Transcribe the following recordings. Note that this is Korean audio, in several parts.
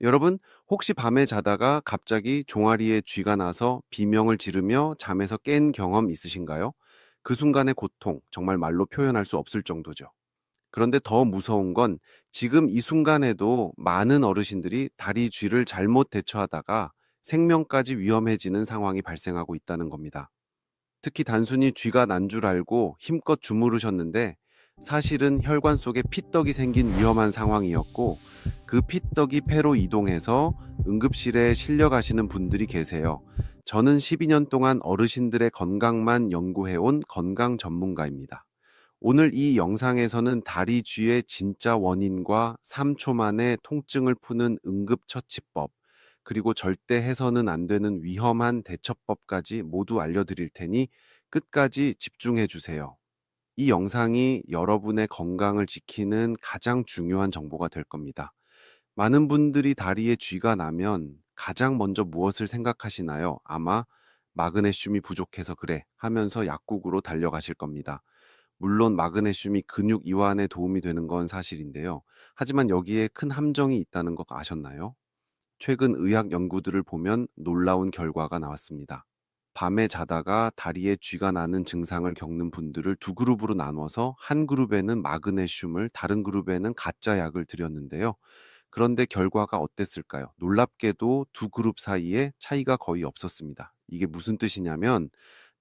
여러분, 혹시 밤에 자다가 갑자기 종아리에 쥐가 나서 비명을 지르며 잠에서 깬 경험 있으신가요? 그 순간의 고통, 정말 말로 표현할 수 없을 정도죠. 그런데 더 무서운 건 지금 이 순간에도 많은 어르신들이 다리 쥐를 잘못 대처하다가 생명까지 위험해지는 상황이 발생하고 있다는 겁니다. 특히 단순히 쥐가 난 줄 알고 힘껏 주무르셨는데 사실은 혈관 속에 피떡이 생긴 위험한 상황이었고 그 피떡이 폐로 이동해서 응급실에 실려 가시는 분들이 계세요. 저는 12년 동안 어르신들의 건강만 연구해온 건강 전문가입니다. 오늘 이 영상에서는 다리 쥐의 진짜 원인과 3초 만에 통증을 푸는 응급처치법, 그리고 절대 해서는 안 되는 위험한 대처법까지 모두 알려드릴 테니 끝까지 집중해 주세요. 이 영상이 여러분의 건강을 지키는 가장 중요한 정보가 될 겁니다. 많은 분들이 다리에 쥐가 나면 가장 먼저 무엇을 생각하시나요? 아마 마그네슘이 부족해서 그래 하면서 약국으로 달려가실 겁니다. 물론 마그네슘이 근육 이완에 도움이 되는 건 사실인데요. 하지만 여기에 큰 함정이 있다는 거 아셨나요? 최근 의학 연구들을 보면 놀라운 결과가 나왔습니다. 밤에 자다가 다리에 쥐가 나는 증상을 겪는 분들을 두 그룹으로 나눠서 한 그룹에는 마그네슘을 다른 그룹에는 가짜 약을 드렸는데요. 그런데 결과가 어땠을까요? 놀랍게도 두 그룹 사이에 차이가 거의 없었습니다. 이게 무슨 뜻이냐면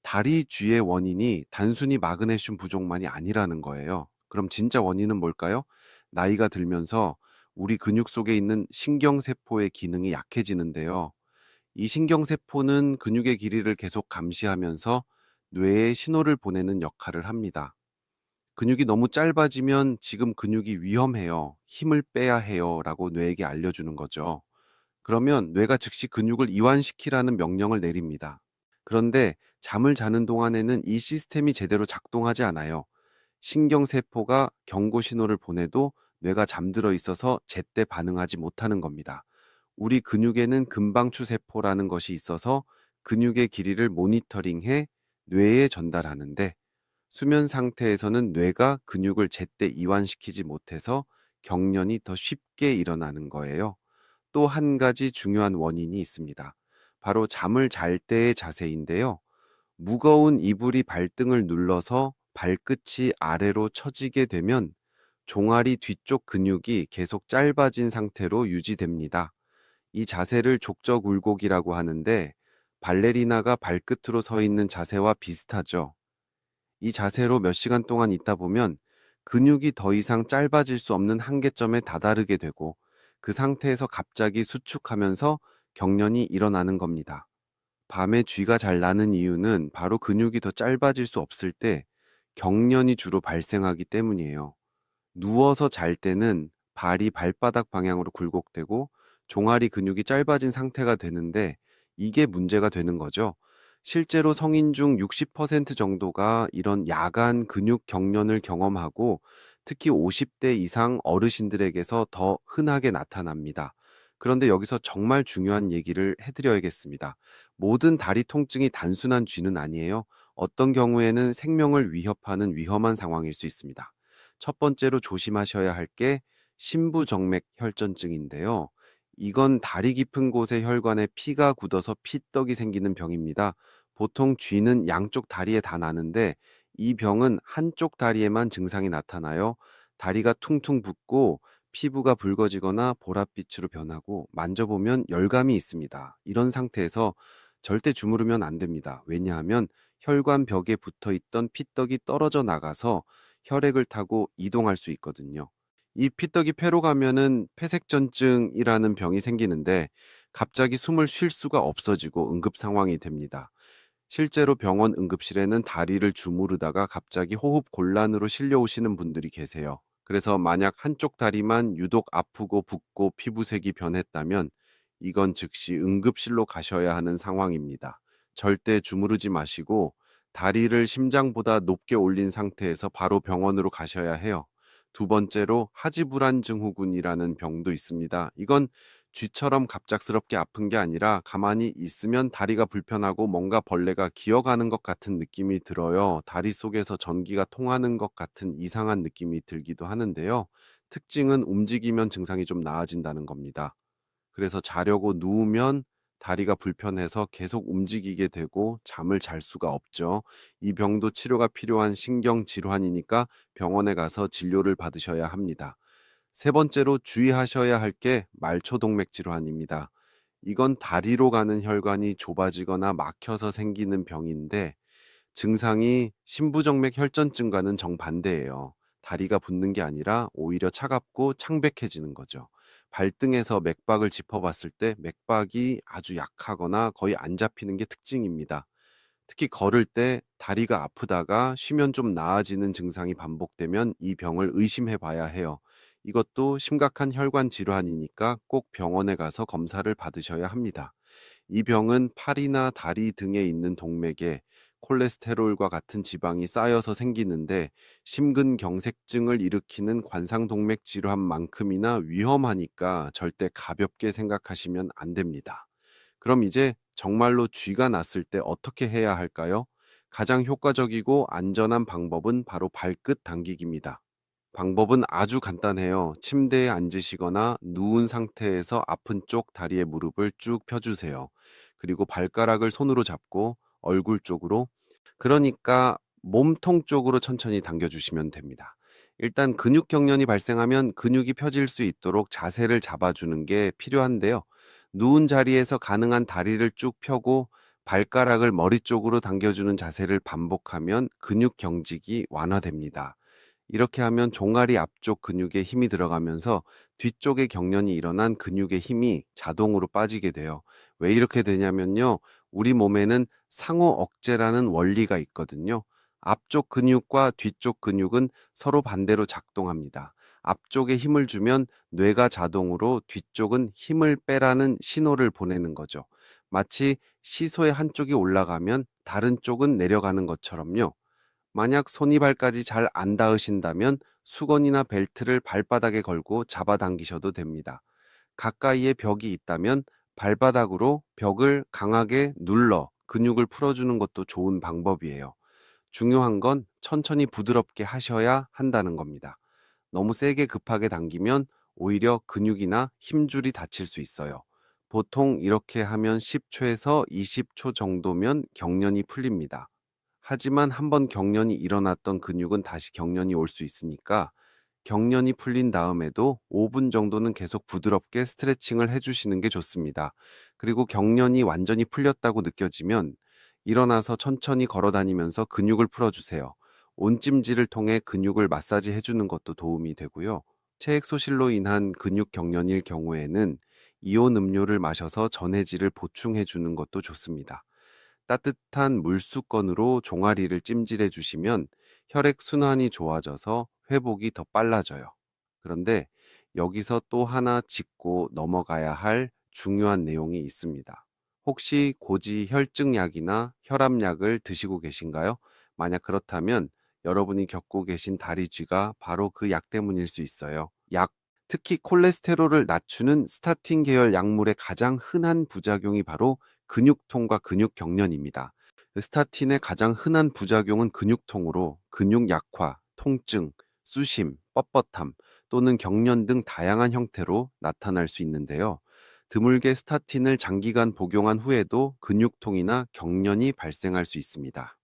다리 쥐의 원인이 단순히 마그네슘 부족만이 아니라는 거예요. 그럼 진짜 원인은 뭘까요? 나이가 들면서 우리 근육 속에 있는 신경세포의 기능이 약해지는데요. 이 신경세포는 근육의 길이를 계속 감시하면서 뇌에 신호를 보내는 역할을 합니다. 근육이 너무 짧아지면 지금 근육이 위험해요. 힘을 빼야 해요. 라고 뇌에게 알려주는 거죠. 그러면 뇌가 즉시 근육을 이완시키라는 명령을 내립니다. 그런데 잠을 자는 동안에는 이 시스템이 제대로 작동하지 않아요. 신경세포가 경고 신호를 보내도 뇌가 잠들어 있어서 제때 반응하지 못하는 겁니다. 우리 근육에는 금방추 세포라는 것이 있어서 근육의 길이를 모니터링해 뇌에 전달하는데 수면 상태에서는 뇌가 근육을 제때 이완시키지 못해서 경련이 더 쉽게 일어나는 거예요. 또 한 가지 중요한 원인이 있습니다. 바로 잠을 잘 때의 자세인데요. 무거운 이불이 발등을 눌러서 발끝이 아래로 처지게 되면 종아리 뒤쪽 근육이 계속 짧아진 상태로 유지됩니다. 이 자세를 족적 울곡이라고 하는데 발레리나가 발끝으로 서 있는 자세와 비슷하죠. 이 자세로 몇 시간 동안 있다 보면 근육이 더 이상 짧아질 수 없는 한계점에 다다르게 되고 그 상태에서 갑자기 수축하면서 경련이 일어나는 겁니다. 밤에 쥐가 잘 나는 이유는 바로 근육이 더 짧아질 수 없을 때 경련이 주로 발생하기 때문이에요. 누워서 잘 때는 발이 발바닥 방향으로 굴곡되고 종아리 근육이 짧아진 상태가 되는데 이게 문제가 되는 거죠. 실제로 성인 중 60% 정도가 이런 야간 근육 경련을 경험하고 특히 50대 이상 어르신들에게서 더 흔하게 나타납니다. 그런데 여기서 정말 중요한 얘기를 해드려야겠습니다. 모든 다리 통증이 단순한 쥐는 아니에요. 어떤 경우에는 생명을 위협하는 위험한 상황일 수 있습니다. 첫 번째로 조심하셔야 할게 심부정맥 혈전증인데요. 이건 다리 깊은 곳의 혈관에 피가 굳어서 피떡이 생기는 병입니다. 보통 쥐는 양쪽 다리에 다 나는데 이 병은 한쪽 다리에만 증상이 나타나요. 다리가 퉁퉁 붓고 피부가 붉어지거나 보랏빛으로 변하고 만져보면 열감이 있습니다. 이런 상태에서 절대 주무르면 안 됩니다. 왜냐하면 혈관 벽에 붙어 있던 피떡이 떨어져 나가서 혈액을 타고 이동할 수 있거든요. 이 피떡이 폐로 가면은 폐색전증이라는 병이 생기는데 갑자기 숨을 쉴 수가 없어지고 응급 상황이 됩니다. 실제로 병원 응급실에는 다리를 주무르다가 갑자기 호흡 곤란으로 실려오시는 분들이 계세요. 그래서 만약 한쪽 다리만 유독 아프고 붓고 피부색이 변했다면 이건 즉시 응급실로 가셔야 하는 상황입니다. 절대 주무르지 마시고 다리를 심장보다 높게 올린 상태에서 바로 병원으로 가셔야 해요. 두 번째로 하지불안 증후군이라는 병도 있습니다. 이건 쥐처럼 갑작스럽게 아픈 게 아니라 가만히 있으면 다리가 불편하고 뭔가 벌레가 기어가는 것 같은 느낌이 들어요. 다리 속에서 전기가 통하는 것 같은 이상한 느낌이 들기도 하는데요. 특징은 움직이면 증상이 좀 나아진다는 겁니다. 그래서 자려고 누우면 다리가 불편해서 계속 움직이게 되고 잠을 잘 수가 없죠. 이 병도 치료가 필요한 신경 질환이니까 병원에 가서 진료를 받으셔야 합니다. 세 번째로 주의하셔야 할 게 말초동맥 질환입니다. 이건 다리로 가는 혈관이 좁아지거나 막혀서 생기는 병인데 증상이 신부정맥 혈전증과는 정반대예요. 다리가 붓는 게 아니라 오히려 차갑고 창백해지는 거죠. 발등에서 맥박을 짚어봤을 때 맥박이 아주 약하거나 거의 안 잡히는 게 특징입니다. 특히 걸을 때 다리가 아프다가 쉬면 좀 나아지는 증상이 반복되면 이 병을 의심해 봐야 해요. 이것도 심각한 혈관 질환이니까 꼭 병원에 가서 검사를 받으셔야 합니다. 이 병은 팔이나 다리 등에 있는 동맥에 콜레스테롤과 같은 지방이 쌓여서 생기는데 심근경색증을 일으키는 관상동맥 질환만큼이나 위험하니까 절대 가볍게 생각하시면 안 됩니다. 그럼 이제 정말로 쥐가 났을 때 어떻게 해야 할까요? 가장 효과적이고 안전한 방법은 바로 발끝 당기기입니다. 방법은 아주 간단해요. 침대에 앉으시거나 누운 상태에서 아픈 쪽 다리에 무릎을 쭉 펴주세요. 그리고 발가락을 손으로 잡고 얼굴 쪽으로 그러니까 몸통 쪽으로 천천히 당겨주시면 됩니다. 일단 근육 경련이 발생하면 근육이 펴질 수 있도록 자세를 잡아주는 게 필요한데요. 누운 자리에서 가능한 다리를 쭉 펴고 발가락을 머리 쪽으로 당겨주는 자세를 반복하면 근육 경직이 완화됩니다. 이렇게 하면 종아리 앞쪽 근육에 힘이 들어가면서 뒤쪽에 경련이 일어난 근육의 힘이 자동으로 빠지게 돼요. 왜 이렇게 되냐면요. 우리 몸에는 상호 억제라는 원리가 있거든요. 앞쪽 근육과 뒤쪽 근육은 서로 반대로 작동합니다. 앞쪽에 힘을 주면 뇌가 자동으로 뒤쪽은 힘을 빼라는 신호를 보내는 거죠. 마치 시소의 한쪽이 올라가면 다른 쪽은 내려가는 것처럼요. 만약 손이 발까지 잘 안 닿으신다면 수건이나 벨트를 발바닥에 걸고 잡아당기셔도 됩니다. 가까이에 벽이 있다면 발바닥으로 벽을 강하게 눌러 근육을 풀어주는 것도 좋은 방법이에요. 중요한 건 천천히 부드럽게 하셔야 한다는 겁니다. 너무 세게 급하게 당기면 오히려 근육이나 힘줄이 다칠 수 있어요. 보통 이렇게 하면 10초에서 20초 정도면 경련이 풀립니다. 하지만 한번 경련이 일어났던 근육은 다시 경련이 올 수 있으니까 경련이 풀린 다음에도 5분 정도는 계속 부드럽게 스트레칭을 해주시는 게 좋습니다. 그리고 경련이 완전히 풀렸다고 느껴지면 일어나서 천천히 걸어 다니면서 근육을 풀어주세요. 온찜질을 통해 근육을 마사지 해주는 것도 도움이 되고요. 체액 소실로 인한 근육 경련일 경우에는 이온 음료를 마셔서 전해질을 보충해 주는 것도 좋습니다. 따뜻한 물수건으로 종아리를 찜질해 주시면 혈액 순환이 좋아져서 회복이 더 빨라져요. 그런데 여기서 또 하나 짚고 넘어가야 할 중요한 내용이 있습니다. 혹시 고지 혈증약이나 혈압약을 드시고 계신가요? 만약 그렇다면 여러분이 겪고 계신 다리쥐가 바로 그 약 때문일 수 있어요. 약, 특히 콜레스테롤을 낮추는 스타틴 계열 약물의 가장 흔한 부작용이 바로 근육통과 근육경련입니다. 스타틴의 가장 흔한 부작용은 근육통으로 근육 약화, 통증, 수심, 뻣뻣함 또는 경련 등 다양한 형태로 나타날 수 있는데요. 드물게 스타틴을 장기간 복용한 후에도 근육통이나 경련이 발생할 수 있습니다.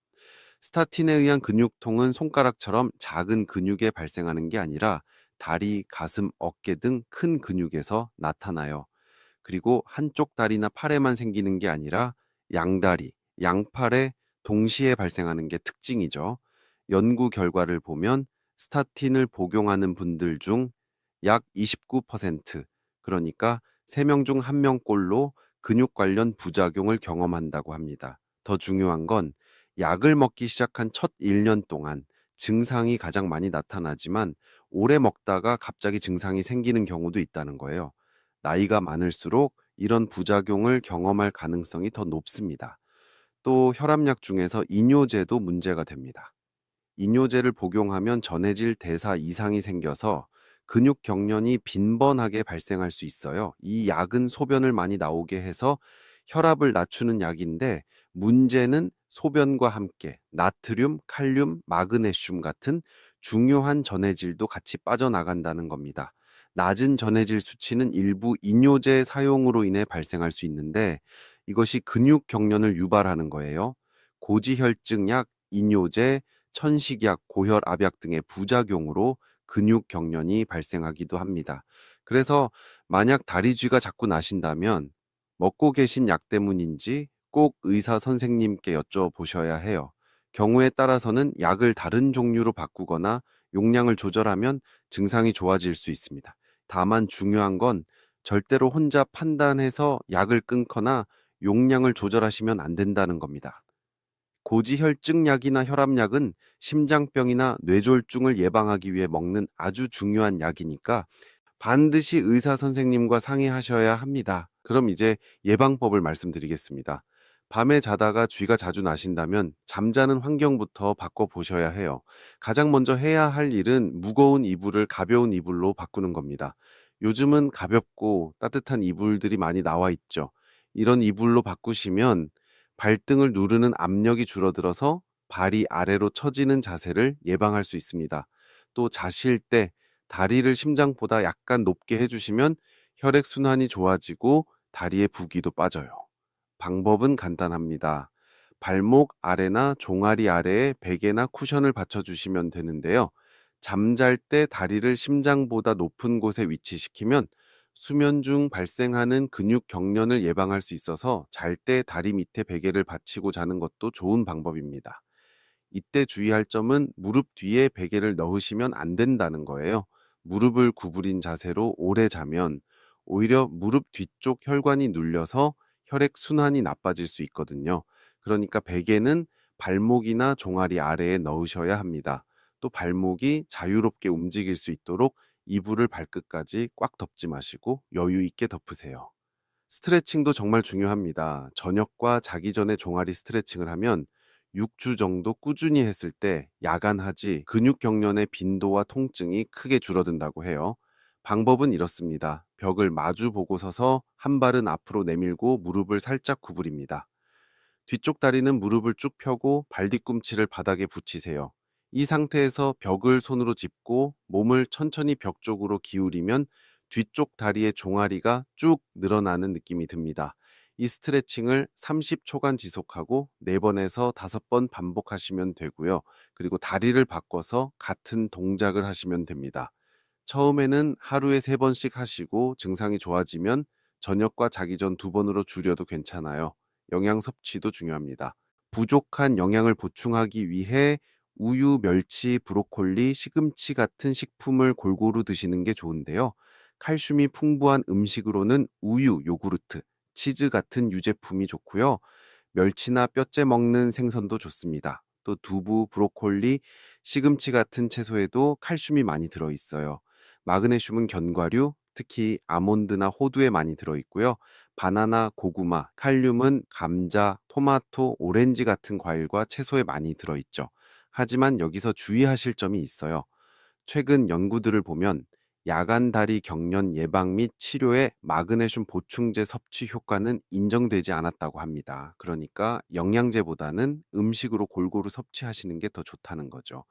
스타틴에 의한 근육통은 손가락처럼 작은 근육에 발생하는 게 아니라 다리, 가슴, 어깨 등 큰 근육에서 나타나요. 그리고 한쪽 다리나 팔에만 생기는 게 아니라 양다리, 양팔에 동시에 발생하는 게 특징이죠. 연구 결과를 보면 스타틴을 복용하는 분들 중 약 29% 그러니까 3명 중 1명꼴로 근육 관련 부작용을 경험한다고 합니다. 더 중요한 건 약을 먹기 시작한 첫 1년 동안 증상이 가장 많이 나타나지만 오래 먹다가 갑자기 증상이 생기는 경우도 있다는 거예요. 나이가 많을수록 이런 부작용을 경험할 가능성이 더 높습니다. 또 혈압약 중에서 이뇨제도 문제가 됩니다. 이뇨제를 복용하면 전해질 대사 이상이 생겨서 근육 경련이 빈번하게 발생할 수 있어요. 이 약은 소변을 많이 나오게 해서 혈압을 낮추는 약인데 문제는 소변과 함께 나트륨, 칼륨, 마그네슘 같은 중요한 전해질도 같이 빠져나간다는 겁니다. 낮은 전해질 수치는 일부 이뇨제 사용으로 인해 발생할 수 있는데 이것이 근육 경련을 유발하는 거예요. 고지혈증 약, 이뇨제, 천식약, 고혈압약 등의 부작용으로 근육 경련이 발생하기도 합니다. 그래서 만약 다리쥐가 자꾸 나신다면 먹고 계신 약 때문인지 꼭 의사 선생님께 여쭤보셔야 해요. 경우에 따라서는 약을 다른 종류로 바꾸거나 용량을 조절하면 증상이 좋아질 수 있습니다. 다만 중요한 건 절대로 혼자 판단해서 약을 끊거나 용량을 조절하시면 안 된다는 겁니다. 고지혈증약이나 혈압약은 심장병이나 뇌졸중을 예방하기 위해 먹는 아주 중요한 약이니까 반드시 의사 선생님과 상의하셔야 합니다. 그럼 이제 예방법을 말씀드리겠습니다. 밤에 자다가 쥐가 자주 나신다면 잠자는 환경부터 바꿔보셔야 해요. 가장 먼저 해야 할 일은 무거운 이불을 가벼운 이불로 바꾸는 겁니다. 요즘은 가볍고 따뜻한 이불들이 많이 나와 있죠. 이런 이불로 바꾸시면 발등을 누르는 압력이 줄어들어서 발이 아래로 처지는 자세를 예방할 수 있습니다. 또 자실 때 다리를 심장보다 약간 높게 해주시면 혈액순환이 좋아지고 다리의 부기도 빠져요. 방법은 간단합니다. 발목 아래나 종아리 아래에 베개나 쿠션을 받쳐주시면 되는데요. 잠잘 때 다리를 심장보다 높은 곳에 위치시키면 수면 중 발생하는 근육 경련을 예방할 수 있어서 잘 때 다리 밑에 베개를 받치고 자는 것도 좋은 방법입니다. 이때 주의할 점은 무릎 뒤에 베개를 넣으시면 안 된다는 거예요. 무릎을 구부린 자세로 오래 자면 오히려 무릎 뒤쪽 혈관이 눌려서 혈액 순환이 나빠질 수 있거든요. 그러니까 베개는 발목이나 종아리 아래에 넣으셔야 합니다. 또 발목이 자유롭게 움직일 수 있도록 이불을 발끝까지 꽉 덮지 마시고 여유 있게 덮으세요. 스트레칭도 정말 중요합니다. 저녁과 자기 전에 종아리 스트레칭을 하면 6주 정도 꾸준히 했을 때 야간하지 근육 경련의 빈도와 통증이 크게 줄어든다고 해요. 방법은 이렇습니다. 벽을 마주 보고 서서 한 발은 앞으로 내밀고 무릎을 살짝 구부립니다. 뒤쪽 다리는 무릎을 쭉 펴고 발 뒤꿈치를 바닥에 붙이세요. 이 상태에서 벽을 손으로 짚고 몸을 천천히 벽 쪽으로 기울이면 뒤쪽 다리의 종아리가 쭉 늘어나는 느낌이 듭니다. 이 스트레칭을 30초간 지속하고 4번에서 5번 반복하시면 되고요. 그리고 다리를 바꿔서 같은 동작을 하시면 됩니다. 처음에는 하루에 3번씩 하시고 증상이 좋아지면 저녁과 자기 전 2번으로 줄여도 괜찮아요. 영양 섭취도 중요합니다. 부족한 영양을 보충하기 위해 우유, 멸치, 브로콜리, 시금치 같은 식품을 골고루 드시는 게 좋은데요. 칼슘이 풍부한 음식으로는 우유, 요구르트, 치즈 같은 유제품이 좋고요. 멸치나 뼈째 먹는 생선도 좋습니다. 또 두부, 브로콜리, 시금치 같은 채소에도 칼슘이 많이 들어 있어요. 마그네슘은 견과류, 특히 아몬드나 호두에 많이 들어 있고요. 바나나, 고구마, 칼륨은 감자, 토마토, 오렌지 같은 과일과 채소에 많이 들어 있죠. 하지만 여기서 주의하실 점이 있어요. 최근 연구들을 보면 야간 다리 경련 예방 및 치료에 마그네슘 보충제 섭취 효과는 인정되지 않았다고 합니다. 그러니까 영양제보다는 음식으로 골고루 섭취하시는 게 더 좋다는 거죠.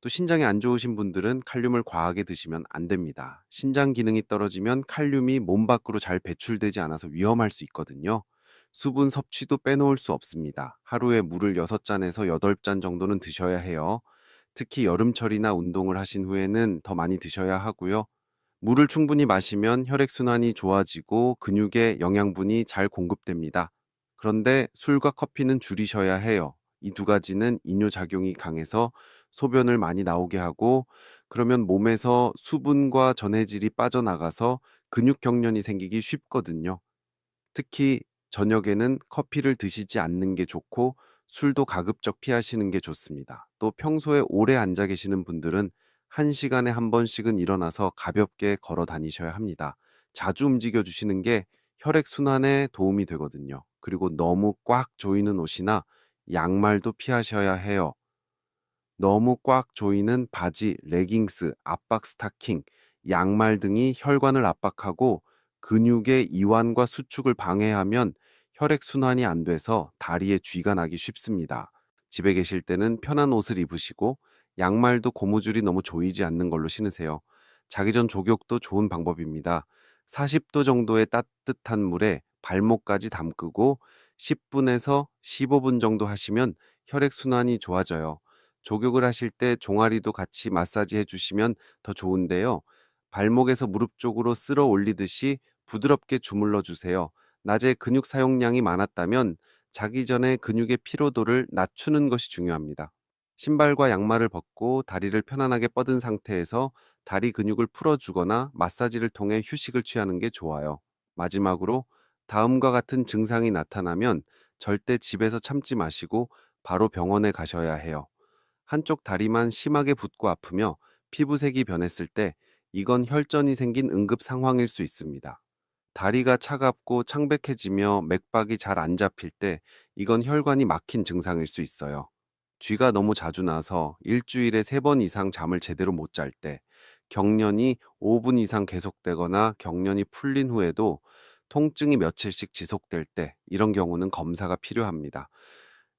또 신장이 안 좋으신 분들은 칼륨을 과하게 드시면 안 됩니다. 신장 기능이 떨어지면 칼륨이 몸 밖으로 잘 배출되지 않아서 위험할 수 있거든요. 수분 섭취도 빼놓을 수 없습니다. 하루에 물을 6잔에서 8잔 정도는 드셔야 해요. 특히 여름철이나 운동을 하신 후에는 더 많이 드셔야 하고요. 물을 충분히 마시면 혈액순환이 좋아지고 근육에 영양분이 잘 공급됩니다. 그런데 술과 커피는 줄이셔야 해요. 이 두 가지는 이뇨작용이 강해서 소변을 많이 나오게 하고 그러면 몸에서 수분과 전해질이 빠져나가서 근육 경련이 생기기 쉽거든요. 특히 저녁에는 커피를 드시지 않는 게 좋고 술도 가급적 피하시는 게 좋습니다. 또 평소에 오래 앉아 계시는 분들은 한 시간에 한 번씩은 일어나서 가볍게 걸어 다니셔야 합니다. 자주 움직여 주시는 게 혈액순환에 도움이 되거든요. 그리고 너무 꽉 조이는 옷이나 양말도 피하셔야 해요. 너무 꽉 조이는 바지, 레깅스, 압박 스타킹, 양말 등이 혈관을 압박하고 근육의 이완과 수축을 방해하면 혈액순환이 안 돼서 다리에 쥐가 나기 쉽습니다. 집에 계실 때는 편한 옷을 입으시고 양말도 고무줄이 너무 조이지 않는 걸로 신으세요. 자기 전 족욕도 좋은 방법입니다. 40도 정도의 따뜻한 물에 발목까지 담그고 10분에서 15분 정도 하시면 혈액순환이 좋아져요. 족욕을 하실 때 종아리도 같이 마사지 해주시면 더 좋은데요. 발목에서 무릎 쪽으로 쓸어 올리듯이 부드럽게 주물러 주세요. 낮에 근육 사용량이 많았다면 자기 전에 근육의 피로도를 낮추는 것이 중요합니다. 신발과 양말을 벗고 다리를 편안하게 뻗은 상태에서 다리 근육을 풀어주거나 마사지를 통해 휴식을 취하는 게 좋아요. 마지막으로 다음과 같은 증상이 나타나면 절대 집에서 참지 마시고 바로 병원에 가셔야 해요. 한쪽 다리만 심하게 붓고 아프며 피부색이 변했을 때 이건 혈전이 생긴 응급 상황일 수 있습니다. 다리가 차갑고 창백해지며 맥박이 잘 안 잡힐 때 이건 혈관이 막힌 증상일 수 있어요. 쥐가 너무 자주 나서 일주일에 세 번 이상 잠을 제대로 못 잘 때, 경련이 5분 이상 계속되거나 경련이 풀린 후에도 통증이 며칠씩 지속될 때 이런 경우는 검사가 필요합니다.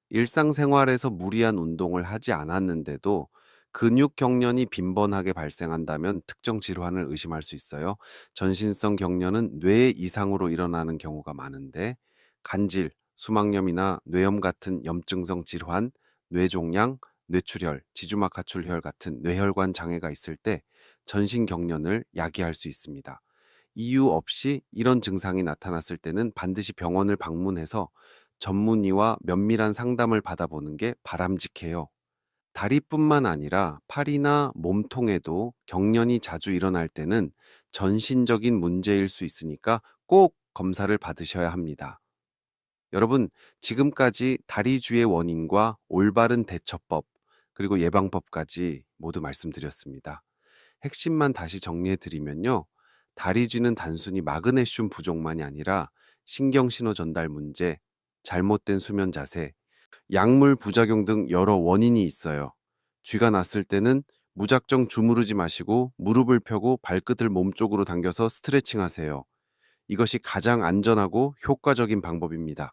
일상생활에서 무리한 운동을 하지 않았는데도 근육 경련이 빈번하게 발생한다면 특정 질환을 의심할 수 있어요. 전신성 경련은 뇌 이상으로 일어나는 경우가 많은데 간질, 수막염이나 뇌염 같은 염증성 질환, 뇌종양, 뇌출혈, 지주막 하출혈 같은 뇌혈관 장애가 있을 때 전신 경련을 야기할 수 있습니다. 이유 없이 이런 증상이 나타났을 때는 반드시 병원을 방문해서 전문의와 면밀한 상담을 받아보는 게 바람직해요. 다리뿐만 아니라 팔이나 몸통에도 경련이 자주 일어날 때는 전신적인 문제일 수 있으니까 꼭 검사를 받으셔야 합니다. 여러분, 지금까지 다리주의 원인과 올바른 대처법, 그리고 예방법까지 모두 말씀드렸습니다. 핵심만 다시 정리해 드리면요. 다리쥐는 단순히 마그네슘 부족만이 아니라 신경신호 전달 문제, 잘못된 수면 자세, 약물 부작용 등 여러 원인이 있어요. 쥐가 났을 때는 무작정 주무르지 마시고 무릎을 펴고 발끝을 몸쪽으로 당겨서 스트레칭 하세요. 이것이 가장 안전하고 효과적인 방법입니다.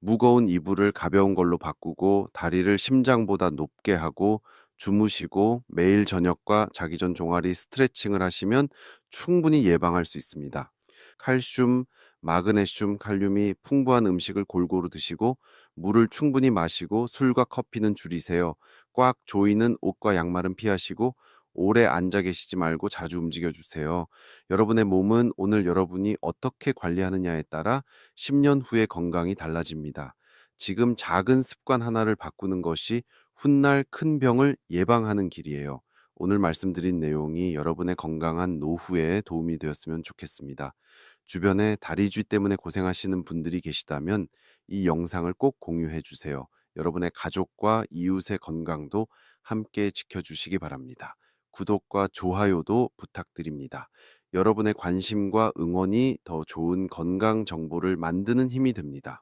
무거운 이불을 가벼운 걸로 바꾸고 다리를 심장보다 높게 하고 주무시고 매일 저녁과 자기 전 종아리 스트레칭을 하시면 충분히 예방할 수 있습니다. 칼슘, 마그네슘, 칼륨이 풍부한 음식을 골고루 드시고 물을 충분히 마시고 술과 커피는 줄이세요. 꽉 조이는 옷과 양말은 피하시고 오래 앉아 계시지 말고 자주 움직여 주세요. 여러분의 몸은 오늘 여러분이 어떻게 관리하느냐에 따라 10년 후의 건강이 달라집니다. 지금 작은 습관 하나를 바꾸는 것이 훗날 큰 병을 예방하는 길이에요. 오늘 말씀드린 내용이 여러분의 건강한 노후에 도움이 되었으면 좋겠습니다. 주변에 다리쥐 때문에 고생하시는 분들이 계시다면 이 영상을 꼭 공유해 주세요. 여러분의 가족과 이웃의 건강도 함께 지켜주시기 바랍니다. 구독과 좋아요도 부탁드립니다. 여러분의 관심과 응원이 더 좋은 건강 정보를 만드는 힘이 됩니다.